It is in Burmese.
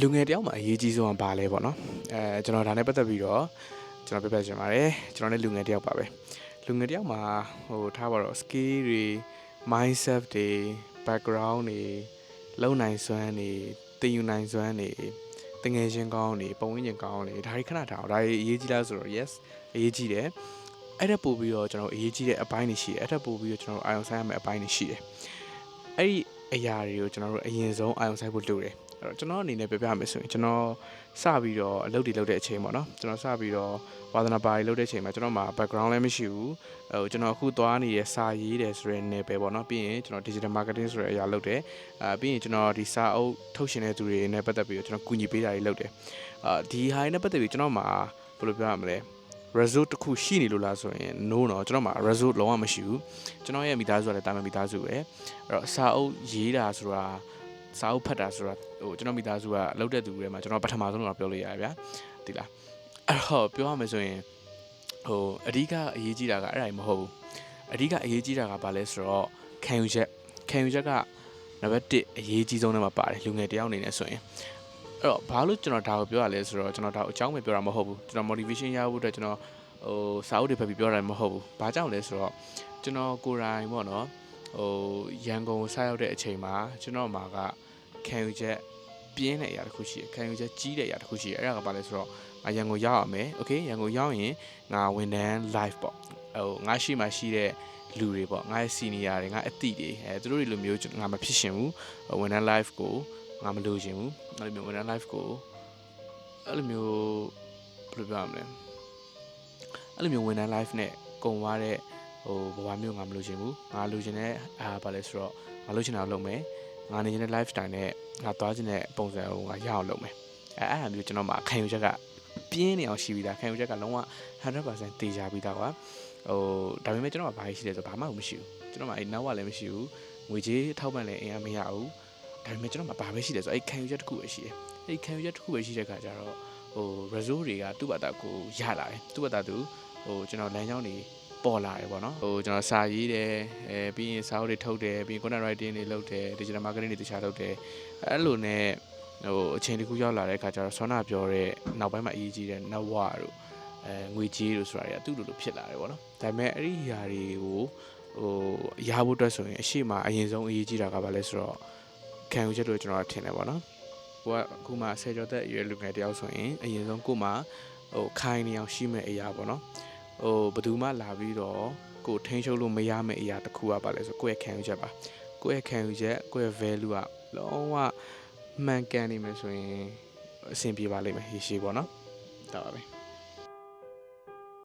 လူငယ်တယောက်မှာအရေးကြီးဆုံးကဘာလဲပေါ့နော်အဲကျွန်တော်ဒါနဲ့ပတ်သက်ပြီးတော့ကျွန်တော်ပြပြချင်ပါတယ်ကျွန်တော်လည်းလူငယ်တယောက်ပါပဲလူငယ်တယောက်မှာဟိုထားပါတော့ skill တွေ mindset တွေ background တွေလုံနိုင်စွမ်းတွေတင်ယူနိုင်စွမ်းတွေတငယ်ချင်းကောင်းတွေပုံဝန်းကျင်ကောင်းတွေဒါတွေခဏထားအောင်ဒါတွေအရေးကြီးလားဆိုတော့ yes အရေးကြီးတယ်အဲ့ဒါပို့ပြီးတော့ကျွန်တော်အရေးကြီးတဲ့အပိုင်းတွေရှိတယ်အဲ့ဒါပို့ပြီးတော့ကျွန်တော်အာရုံစိုက်ရမယ့်အပိုင်းတွေရှိတယ်အဲ့ဒီအရာတွေကိုကျွန်တော်တို့အရင်ဆုံးအာရုံစိုက်ဖို့လိုတယ် အဲ့တော့ကျွန်တော်အနေနဲ့ပြောပြမယ်ဆိုရင်ကျွန်တော်စပြီးတော့အလုပ်တွေလုပ်တဲ့အချိန်ပေါ့နော်ကျွန်တော်စပြီးတော့ဝါသနာပါတွေလုပ်တဲ့အချိန်မှာကျွန်တော်မှာ background လည်းမရှိဘူးဟိုကျွန်တော်အခုသွားနေတဲ့စာရေးတယ်ဆိုတဲ့နယ်ပယ်ပေါ့နော်ပြီးရင်ကျွန်တော် digital marketing ဆိုတဲ့အရာလုပ်တယ်အာပြီးရင်ကျွန်တော်ဒီစာအုပ်ထုတ်ရှင်တဲ့သူတွေနဲ့ပတ်သက်ပြီးတော့ကျွန်တော်ကူညီပေးတာတွေလုပ်တယ်အာဒီဟာတွေနဲ့ပတ်သက်ပြီးကျွန်တော်မှာဘယ်လိုပြောရမလဲ result တစ်ခုရှိနေလို့လားဆိုရင် no တော့ကျွန်တော်မှာ result လုံးဝမရှိဘူးကျွန်တော်ရဲ့မိသားစုကလည်းတာမန်မိသားစုပဲအဲ့တော့စာအုပ်ရေးတာဆိုတာ စာအုပ်ဖတ်တာဆိုတာဟိုကျွန်တော်မိသားစုကလောက်တဲ့သူတွေမှာကျွန်တော်ပထမဆုံးတော့ပြောလို့ရတယ်ဗျာဒီလားအဲ့တော့ပြောရမယ်ဆိုရင်ဟိုအဓိကအရေးကြီးတာကအဲ့ဒါကြီးမဟုတ်ဘူးအဓိကအရေးကြီးတာကဘာလဲဆိုတော့ခံယူချက်ခံယူချက်ကနံပါတ်1အရေးကြီးဆုံးထဲမှာပါတယ်လူငယ်တယောက်အနေနဲ့ဆိုရင်အဲ့တော့ဘာလို့ကျွန်တော်ဒါကိုပြောရလဲဆိုတော့ကျွန်တော်ဒါကိုအကြောင်းပဲပြောတာမဟုတ်ဘူးကျွန်တော် motivation ရဖို့အတွက်ကျွန်တော်ဟိုစာအုပ်တွေဖတ်ပြီးပြောတာမဟုတ်ဘူးဘာကြောင့်လဲဆိုတော့ကျွန်တော်ကိုယ်တိုင်ပေါ့နော် ဟိုရန်ကုန်ကိုစရောက်တဲ့အချိန်မှာကျွန်တော်မှာကခံယူချက်ပြင်းတဲ့အရာတစ်ခုရှိတယ်ခံယူချက်ကြီးတဲ့အရာတစ်ခုရှိတယ်အဲ့ဒါကဘာလဲဆိုတော့ငါရန်ကုန်ရောက်ရမယ်โอเคရန်ကုန်ရောက်ရင်ငါဝန်ထမ်း live ပေါ့ဟိုငါရှိမှရှိတဲ့လူတွေပေါ့ငါရဲ့ senior တွေငါအသည့်တွေအဲသူတို့တွေလိုမျိုးငါမဖြစ်ရှင်ဘူးဝန်ထမ်း live ကိုငါမလိုချင်ဘူးအဲ့လိုမျိုးဝန်ထမ်း live ကိုအဲ့လိုမျိုးဘယ်လိုပြောရမလဲအဲ့လိုမျိုးဝန်ထမ်း live နဲ့ကုံသွားတဲ့ ဟိုဘဝမျိုးငါမလိုချင်ဘူးငါလိုချင်တဲ့အာဘာလဲဆိုတော့ငါလိုချင်တာလုပ်မယ်ငါနေချင်တဲ့ lifestyle နဲ့ငါသွားချင်တဲ့ပုံစံကိုငါရအောင်လုပ်မယ်အဲအဲ့ဒါမျိုးကျွန်တော်မှာခံယူချက်ကပြင်းနေအောင်ရှိပြီးသားခံယူချက်ကလုံးဝ100%တေချာပြီးသားကွာဟိုဒါပေမဲ့ကျွန်တော်ကဘာရှိလဲဆိုတော့ဘာမှမရှိဘူးကျွန်တော်မှအဲ့နောက်ကလည်းမရှိဘူးငွေကြေးထောက်ပံ့လည်းအင်အားမရဘူးဒါပေမဲ့ကျွန်တော်မှဘာပဲရှိလဲဆိုတော့အဲ့ခံယူချက်တစ်ခုပဲရှိတယ်အဲ့ခံယူချက်တစ်ခုပဲရှိတဲ့ခါကျတော့ဟို result တွေကသူ့ဘာသာကိုရလာတယ်သူ့ဘာသာသူဟိုကျွန်တော်လမ်းကြောင်းတွေ ပေါ်လာတယ်ပေါ့နော်ဟိုကျွန်တော်စာရေးတယ်အဲပြီးရင်စာအုပ်တွေထုတ်တယ်ပြီးရင် content writing တွေလုပ်တယ် digital marketing တွေတခြားလုပ်တယ်အဲ့လိုနဲ့ဟိုအချိန်တစ်ခုရောက်လာတဲ့အခါကျတော့ဆောနာပြောတဲ့နောက်ပိုင်းမှာအရေးကြီးတဲ့နဝတို့အဲငွေကြေးတို့ဆိုတာတွေကသူ့လိုလိုဖြစ်လာတယ်ပေါ့နော်ဒါပေမဲ့အဲ့ဒီຢာတွေကိုဟိုရဖို့အတွက်ဆိုရင်အရှိမအရင်ဆုံးအရေးကြီးတာကဘာလဲဆိုတော့ခံယူချက်တို့ကျွန်တော်ထင်တယ်ပေါ့နော်ကိုကအခုမှဆယ်ကျော်သက်အရွယ်လူငယ်တယောက်ဆိုရင်အရင်ဆုံးကိုမှဟိုခိုင်းနေအောင်ရှိမဲ့အရာပေါ့နော် ဟိုဘယ်သူမှလာပြီးတော့ကိုထိန်းချုပ်လို့မရမယ့်အရာတစ်ခုကပါလဲဆိုကိုယ့်ရဲ့ခံယူချက်ပါကိုယ့်ရဲ့ခံယူချက်ကိုယ့်ရဲ့ value ကလုံးဝမှန်ကန်နေမယ်ဆိုရင်အဆင်ပြေပါလိမ့်မယ်ရေရှည်ပေါ့နော်ဒါပါပဲ